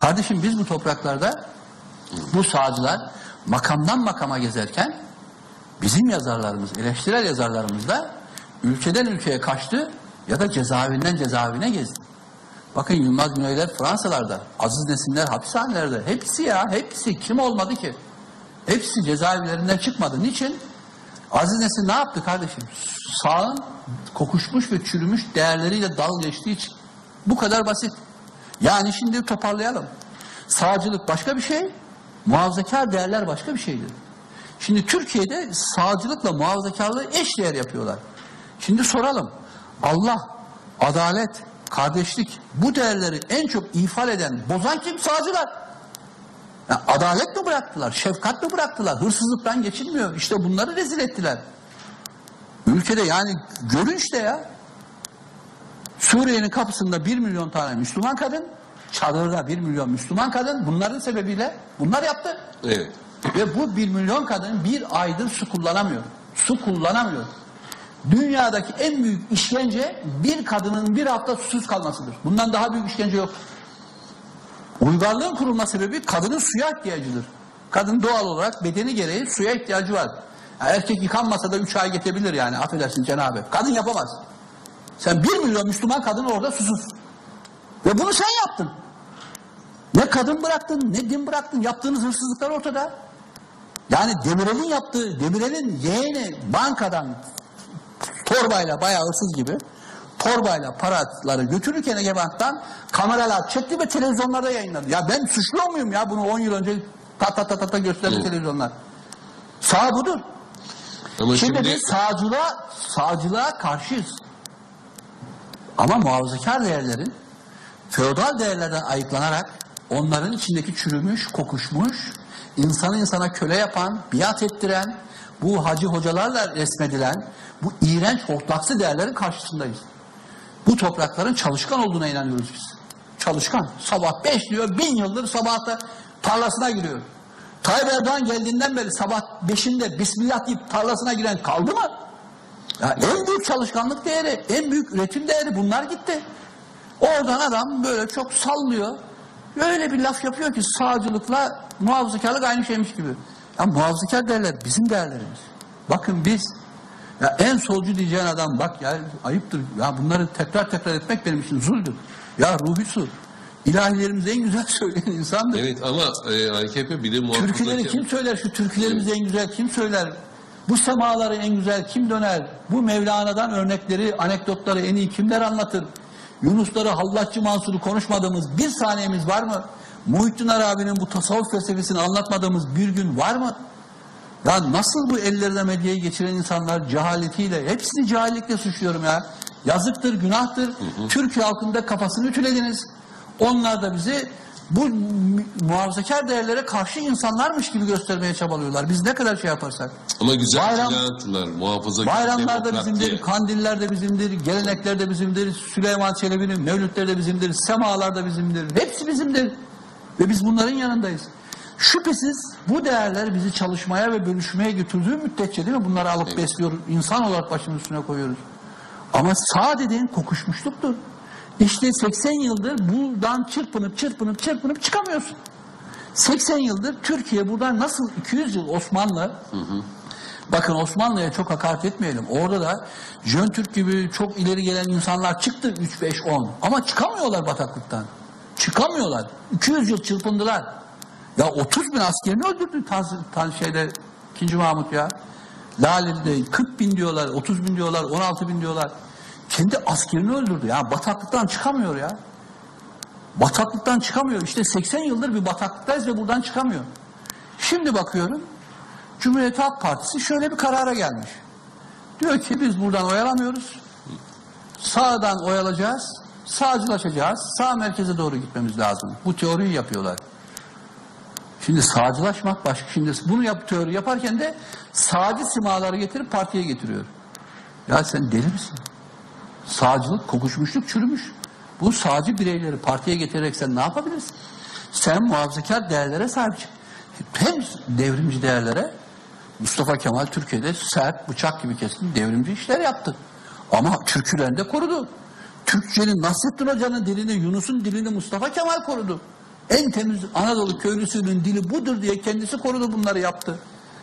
Kardeşim biz bu topraklarda bu sağcılar makamdan makama gezerken bizim yazarlarımız, eleştirel yazarlarımız da ülkeden ülkeye kaçtı ya da cezaevinden cezaevine gezdi. Bakın Yılmaz Güneyler Fransalarda, Aziz Nesinler hapishanelerde. Hepsi ya, hepsi. Kim olmadı ki? Hepsi cezaevlerinden çıkmadı. Niçin? Aziz Nesin ne yaptı kardeşim? Sağın kokuşmuş ve çürümüş değerleriyle dal geçtiği için. Bu kadar basit. Yani şimdi toparlayalım. Sağcılık başka bir şey, muhafazakar değerler başka bir şeydir. Şimdi Türkiye'de sağcılıkla muhafazakarlığı eşdeğer yapıyorlar. Şimdi soralım. Allah, adalet, kardeşlik bu değerleri en çok ifade eden, bozan kim? Sağcılar. Ya adalet mi bıraktılar? Şefkat mi bıraktılar? Hırsızlıktan geçilmiyor. İşte bunları rezil ettiler. Ülkede yani görün işte ya. Suriye'nin kapısında bir milyon tane Müslüman kadın, çadırda bir milyon Müslüman kadın bunların sebebiyle bunlar yaptı. Evet. Ve bu bir milyon kadın bir aydır su kullanamıyor. Su kullanamıyor. Dünyadaki en büyük işkence bir kadının bir hafta susuz kalmasıdır. Bundan daha büyük işkence yok. Uygarlığın kurulma sebebi kadının suya ihtiyacıdır. Kadın doğal olarak bedeni gereği suya ihtiyacı var. Erkek yıkanmasa da üç ay geçebilir yani affedersin Cenab-ı. Kadın yapamaz. Sen bir milyon Müslüman kadın orada susuz. Ve bunu sen yaptın. Ne kadın bıraktın ne din bıraktın. Yaptığınız hırsızlıklar ortada. Yani Demirel'in yaptığı, Demirel'in yeğeni bankadan torbayla bayağı hırsız gibi torbayla paraları götürürken Ege Bank'tan kameralar çekti ve televizyonlarda yayınladı. Ya ben suçlu muyum ya bunu 10 yıl önce ta ta ta ta, ta gösterdi Evet. televizyonlar. Sağ budur. Ama Şimdi, şimdi, biz sağcılığa, sağcılığa karşıyız. Ama muhafazakar değerlerin feodal değerlerden ayıklanarak onların içindeki çürümüş, kokuşmuş, insanı insana köle yapan, biat ettiren, bu hacı hocalarla resmedilen bu iğrenç hortlaksı değerlerin karşısındayız. Bu toprakların çalışkan olduğuna inanıyoruz biz. Çalışkan. Sabah beş diyor, bin yıldır sabahta tarlasına giriyor. Tayyip Erdoğan geldiğinden beri sabah beşinde Bismillah deyip tarlasına giren kaldı mı? Ya en büyük çalışkanlık değeri, en büyük üretim değeri bunlar gitti. Oradan adam böyle çok sallıyor. Öyle bir laf yapıyor ki sağcılıkla muhafazakarlık aynı şeymiş gibi. Ya muhafazakar değerler bizim değerlerimiz. Bakın biz ya en solcu diyeceğin adam bak ya ayıptır. Ya bunları tekrar tekrar etmek benim için zuldür. Ya Ruhi Su ilahilerimizi en güzel söyleyen insandır. evet ama e, AKP bir de Türküleri muhafazakar. kim söyler? Şu türkülerimizi en güzel kim söyler? Bu semaları en güzel kim döner? Bu Mevlana'dan örnekleri, anekdotları en iyi kimler anlatır? Yunusları, Hallatçı Mansur'u konuşmadığımız bir saniyemiz var mı? Muhittin Arabi'nin bu tasavvuf felsefesini anlatmadığımız bir gün var mı? Ya nasıl bu ellerine medyayı geçiren insanlar cehaletiyle, hepsini cahillikle suçluyorum ya. Yazıktır, günahtır. Türkiye halkında kafasını ütülediniz. Onlar da bizi bu mu- muhafazakar değerlere karşı insanlarmış gibi göstermeye çabalıyorlar. Biz ne kadar şey yaparsak. Ama güzel Bayram- attılar. Muhafazakar Bayramlar da bizimdir, diye. kandiller de bizimdir, gelenekler de bizimdir, Süleyman Çelebi'nin mevlütleri de bizimdir, semalar da bizimdir. Hepsi bizimdir. Ve biz bunların yanındayız. Şüphesiz bu değerler bizi çalışmaya ve bölüşmeye götürdüğü müddetçe değil mi? Bunları alıp Evet. besliyoruz. insan olarak başımın üstüne koyuyoruz. Ama sağ dediğin kokuşmuşluktur. İşte 80 yıldır buradan çırpınıp çırpınıp çırpınıp çıkamıyorsun. 80 yıldır Türkiye buradan nasıl 200 yıl Osmanlı Bakın Osmanlı'ya çok hakaret etmeyelim. Orada da Jön Türk gibi çok ileri gelen insanlar çıktı 3 5 10 ama çıkamıyorlar bataklıktan. Çıkamıyorlar. 200 yıl çırpındılar. Ya 30 bin askerini öldürdü tan, tan şeyde 2. Mahmut ya. Lale'de 40 bin diyorlar, 30 bin diyorlar, 16 bin diyorlar. Kendi askerini öldürdü. Ya bataklıktan çıkamıyor ya. Bataklıktan çıkamıyor. İşte 80 yıldır bir bataklıktayız ve buradan çıkamıyor. Şimdi bakıyorum Cumhuriyet Halk Partisi şöyle bir karara gelmiş. Diyor ki biz buradan oyalamıyoruz. Sağdan oyalacağız. Sağcılaşacağız. Sağ merkeze doğru gitmemiz lazım. Bu teoriyi yapıyorlar. Şimdi sağcılaşmak başka. Şimdi bunu yap, teori yaparken de sağcı simaları getirip partiye getiriyor. Ya sen deli misin? Sağcılık kokuşmuşluk çürümüş. Bu sağcı bireyleri partiye getirerek sen ne yapabilirsin? Sen muhafazakar değerlere sahip çık. Hem devrimci değerlere Mustafa Kemal Türkiye'de sert bıçak gibi keskin devrimci işler yaptı. Ama türkülerini de korudu. Türkçenin Nasrettin Hoca'nın dilini, Yunus'un dilini Mustafa Kemal korudu. En temiz Anadolu köylüsünün dili budur diye kendisi korudu bunları yaptı.